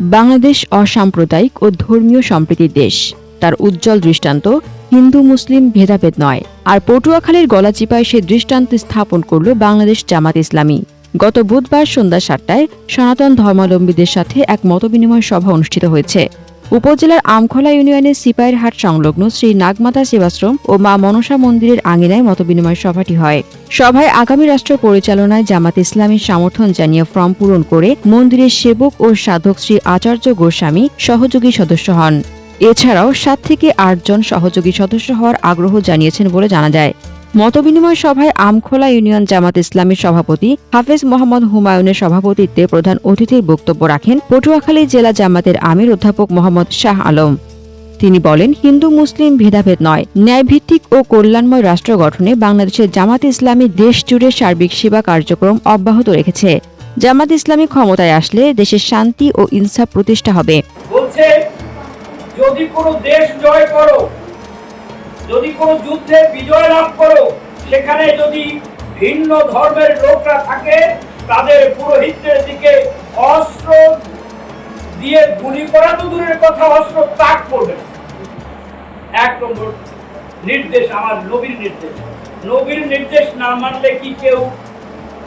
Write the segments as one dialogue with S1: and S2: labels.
S1: বাংলাদেশ অসাম্প্রদায়িক ও ধর্মীয় সম্প্রীতির দেশ। তার উজ্জ্বল দৃষ্টান্ত হিন্দু, মুসলিম ভেদাভেদ নয়। আর পটুয়াখালীর গলাচিপায় সে দৃষ্টান্ত স্থাপন করল বাংলাদেশ জামাত ইসলামী। গত বুধবার সন্ধ্যা সাতটায় সনাতন ধর্মাবলম্বীদের সাথে এক মতবিনিময় সভা অনুষ্ঠিত হয়েছে। উপজেলার আমখোলা ইউনিয়নের সিপাহীরহাট সংলগ্ন শ্রী নাগমাতা সেবাশ্রম ও মা মনসা মন্দিরের আঙিনায় মতবিনিময় সভাটি হয়। সভায় আগামী রাষ্ট্র পরিচালনায় জামাত ইসলামীর সমর্থন জানিয়ে ফর্ম পূরণ করে মন্দিরের সেবক ও সাধক শ্রী আচার্য গোস্বামী সহযোগী সদস্য হন। এছাড়াও সাত থেকে আটজন সহযোগী সদস্য হওয়ার আগ্রহ জানিয়েছেন বলে জানা যায়। মতবিনিময় সভায় আমখোলা ইউনিয়ন জামাত ইসলামীর সভাপতি হাফেজ মোহাম্মদ হুমায়ুনের সভাপতিত্বে প্রধান অতিথির বক্তব্য রাখেন পটুয়াখালী জেলা জামাতের আমির অধ্যাপক মোহাম্মদ শাহ আলম। তিনি বলেন, হিন্দু, মুসলিম ভেদাভেদ নয়, ন্যায়ভিত্তিক ও কল্যাণময় রাষ্ট্র গঠনে বাংলাদেশের জামাত ইসলামী দেশ জুড়ে সার্বিক সেবা কার্যক্রম অব্যাহত রেখেছে। জামাত ইসলামী ক্ষমতায় আসলে দেশের শান্তি ও ইনসাফ প্রতিষ্ঠা হবে।
S2: যদি কোনো দেশ জয় করো যদি কোনো যুদ্ধে বিজয় লাভ করো সেখানে যদি ভিন্ন ধর্মের লোকরা থাকে তাদের পুরোহিতদের দিকে অস্ত্র দিয়ে গুলি করা তো দূরের কথা অস্ত্র তাক করবে এক নম্বর নির্দেশ আমার নবীর নির্দেশ। নবীর নির্দেশ না মানলে কি কেউ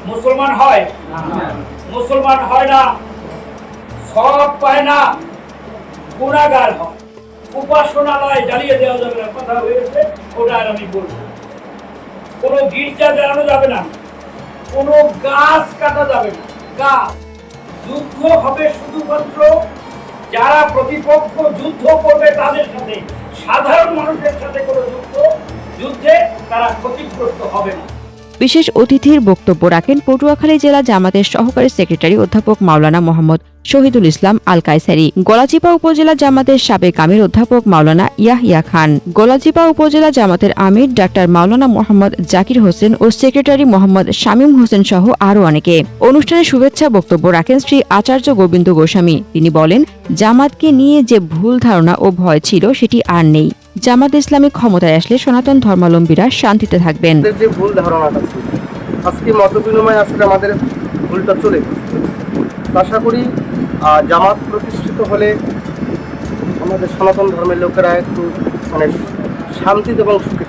S2: মুসলমান হয়? মুসলমান হয় না সব পায় না গুণাগার হয়। উপাসনালয় জ্বালিয়ে দেওয়া যাবে না কথা হয়েছে, ওটা আর আমি কোনো গির্জা জ্বালানো যাবে না। কোনো গাছ কাটা যাবে না। গাছ যুদ্ধ হবে শুধুমাত্র যারা প্রতিপক্ষ যুদ্ধ করবে তাদের সাথে। সাধারণ মানুষের সাথে কোনো যুদ্ধ, যুদ্ধে তারা ক্ষতিগ্রস্ত হবে না।
S1: বিশেষ অতিথির বক্তব্য রাখেন পটুয়াখালী জেলা জামাতের সহকারী সেক্রেটারি অধ্যাপক মাওলানা মোহাম্মদ শহীদুল ইসলাম আল কায়সারি গলাচিপা উপজেলা জামাতের সাবেক আমির অধ্যাপক মাওলানা ইয়াহিয়া খান, গলাচিপা উপজেলা জামাতের আমির ডাক্তার মাওলানা মোহাম্মদ জাকির হোসেন ও সেক্রেটারি মোহাম্মদ শামীম হোসেন সহ আরও অনেকে। অনুষ্ঠানে শুভেচ্ছা বক্তব্য রাখেন শ্রী আচার্য গোবিন্দ গোস্বামী। তিনি বলেন, জামাতকে নিয়ে যে ভুল ধারণা ও ভয় ছিল, সেটি আর নেই। জামাত ইসলামী ক্ষমতায় আসলে সনাতন ধর্মাবলম্বীরা শান্তিতে থাকবেন
S3: যে ভুল ধারণাটা ছিল, আজকে মত বিনিময় আসলে আমাদের ভুলটা চলে আশা করি জামাত প্রতিষ্ঠিত হলে আমাদের সনাতন ধর্মের লোকেরা একটু মানে শান্তিতে এবং সুখে।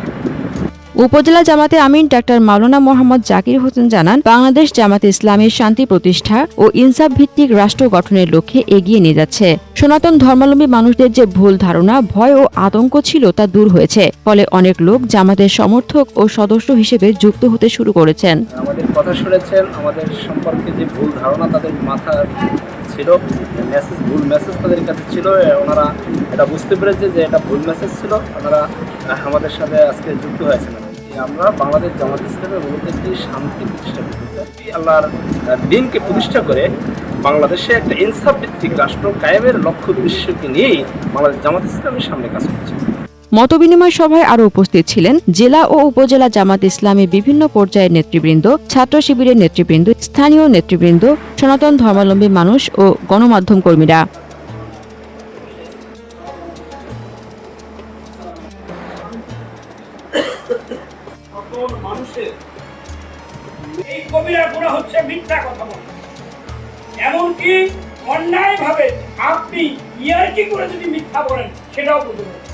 S1: উপজেলা জামাতে আমিন ডাক্তার মাওলানা মোহাম্মদ জাকির হোসেন জানান, বাংলাদেশ জামাতে ইসলামের শান্তি প্রতিষ্ঠা ও ইনসাফ ভিত্তিক রাষ্ট্র গঠনের লক্ষ্যে এগিয়ে নিয়ে যাচ্ছে। সনাতন ধর্মাবলম্বী মানুষদের যে ভুল ধারণা, ভয় ও আতঙ্ক ছিল তা দূর হয়েছে। ফলে অনেক লোক জামাতের সমর্থক ও সদস্য হিসেবে যুক্ত হতে শুরু করেছেন।
S4: আমাদের কথা শুনেছেন, আমাদের সম্পর্কে যে ভুল ধারণা তাদের মাথা ছিল মেসেজ ভুল মেসেজ তাদের কাছে ছিল ওনারা এটা বুঝতে পেরেছে যে এটা ভুল মেসেজ ছিল, ওনারা আমাদের সাথে আজকে যুক্ত হয়েছেন। যে আমরা বাংলাদেশ জামাত ইসলামের মধ্যে একটি শান্তি প্রতিষ্ঠা করতে চাই। আল্লাহর দিনকে প্রতিষ্ঠা করে, বাংলাদেশে একটা ইনসাফ ভিত্তিক রাষ্ট্র কায়েমের লক্ষ্য উদ্দেশ্যকে নিয়েই বাংলাদেশ জামাত ইসলামের সামনে কাজ করছে।
S1: মতবিনিময় সভায় আরও উপস্থিত ছিলেন জেলা ও উপজেলা জামাত ইসলামের বিভিন্ন পর্যায়ের নেতৃবৃন্দ, ছাত্র শিবিরের নেতৃবৃন্দ, স্থানীয় নেতৃবৃন্দ, সনাতন ধর্মাবলম্বী মানুষ ও গণমাধ্যম কর্মীরা।
S2: মানুষের এই কবিরা গুণা হচ্ছে মিথ্যা কথা বলা। এমনকি অন্যায় ভাবে আপনি ইয়ার্কি করে যদি মিথ্যা বলেন, সেটাও বুঝতে পারেন